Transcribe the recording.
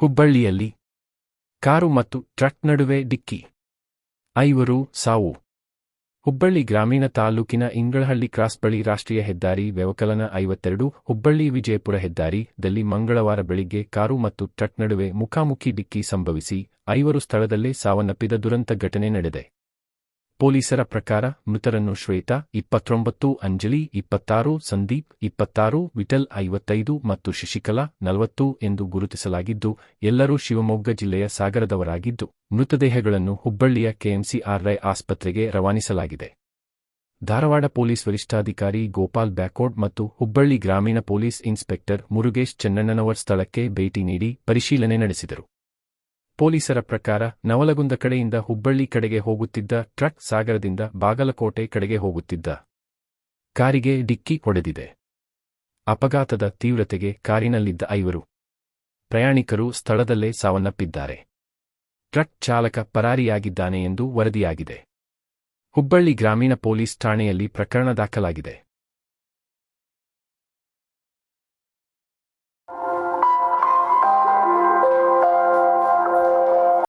ಹುಬ್ಬಳ್ಳಿಯಲ್ಲಿ. ಕಾರು ಮತ್ತು ಟ್ರಕ್ ನಡುವೆ ಡಿಕ್ಕಿ. ಐವರು ಸಾವು. ಹುಬ್ಬಳ್ಳಿ ಗ್ರಾಮೀಣ ತಾಲೂಕಿನ ಇಂಗಳಹಳ್ಳಿ ಕ್ರಾಸ್ ಬಳಿ ರಾಷ್ಟ್ರೀಯ ಹೆದ್ದಾರಿ ವ್ಯವಕಲನ ಐವತ್ತೆರಡು, ಹುಬ್ಬಳ್ಳಿ ವಿಜಯಪುರ ಹೆದ್ದಾರಿದಲ್ಲಿ ಮಂಗಳವಾರ ಬೆಳಿಗ್ಗೆ ಕಾರು ಮತ್ತು ಟ್ರಕ್ ನಡುವೆ ಮುಖಾಮುಖಿ ಡಿಕ್ಕಿ ಸಂಭವಿಸಿ ಐವರು ಸ್ಥಳದಲ್ಲೇ ಸಾವನ್ನಪ್ಪಿದ ದುರಂತ ಘಟನೆ ನಡೆದೆ. ಪೊಲೀಸರ ಪ್ರಕಾರ ಮೃತರನ್ನು ಶ್ವೇತಾ, ಇಪ್ಪತ್ತೊಂಬತ್ತು, ಅಂಜಲಿ, ಇಪ್ಪತ್ತಾರು, ಸಂದೀಪ್, ಇಪ್ಪತ್ತಾರು, ವಿಠಲ್, ಐವತ್ತೈದು ಮತ್ತು ಶಶಿಕಲಾ, ನಲವತ್ತು ಎಂದು ಗುರುತಿಸಲಾಗಿದ್ದು, ಎಲ್ಲರೂ ಶಿವಮೊಗ್ಗ ಜಿಲ್ಲೆಯ ಸಾಗರದವರಾಗಿದ್ದು, ಮೃತದೇಹಗಳನ್ನು ಹುಬ್ಬಳ್ಳಿಯ ಕೆಎಂಸಿಆರ್ಐ ಆಸ್ಪತ್ರೆಗೆ ರವಾನಿಸಲಾಗಿದೆ. ಧಾರವಾಡ ಪೊಲೀಸ್ ವರಿಷ್ಠಾಧಿಕಾರಿ ಗೋಪಾಲ್ ಬ್ಯಾಕೋಡ್ ಮತ್ತು ಹುಬ್ಬಳ್ಳಿ ಗ್ರಾಮೀಣ ಪೊಲೀಸ್ ಇನ್ಸ್ಪೆಕ್ಟರ್ ಮುರುಗೇಶ್ ಚೆನ್ನಣ್ಣನವರ್ ಸ್ಥಳಕ್ಕೆ ಭೇಟಿ ನೀಡಿ ಪರಿಶೀಲನೆ ನಡೆಸಿದರು. ಪೊಲೀಸರ ಪ್ರಕಾರ ನವಲಗುಂದ ಕಡೆಯಿಂದ ಹುಬ್ಬಳ್ಳಿ ಕಡೆಗೆ ಹೋಗುತ್ತಿದ್ದ ಟ್ರಕ್ ಸಾಗರದಿಂದ ಬಾಗಲಕೋಟೆ ಕಡೆಗೆ ಹೋಗುತ್ತಿದ್ದ. ಕಾರಿಗೆ ಡಿಕ್ಕಿ ಹೊಡೆದಿದೆ. ಅಪಘಾತದ ತೀವ್ರತೆಗೆ ಕಾರಿನಲ್ಲಿದ್ದ ಐವರು. ಪ್ರಯಾಣಿಕರು ಸ್ಥಳದಲ್ಲೇ ಸಾವನ್ನಪ್ಪಿದ್ದಾರೆ. ಟ್ರಕ್ ಚಾಲಕ ಪರಾರಿಯಾಗಿದ್ದಾನೆ ಎಂದು ವರದಿಯಾಗಿದೆ. ಹುಬ್ಬಳ್ಳಿ ಗ್ರಾಮೀಣ ಪೊಲೀಸ್ ಠಾಣೆಯಲ್ಲಿ ಪ್ರಕರಣ ದಾಖಲಾಗಿದೆ.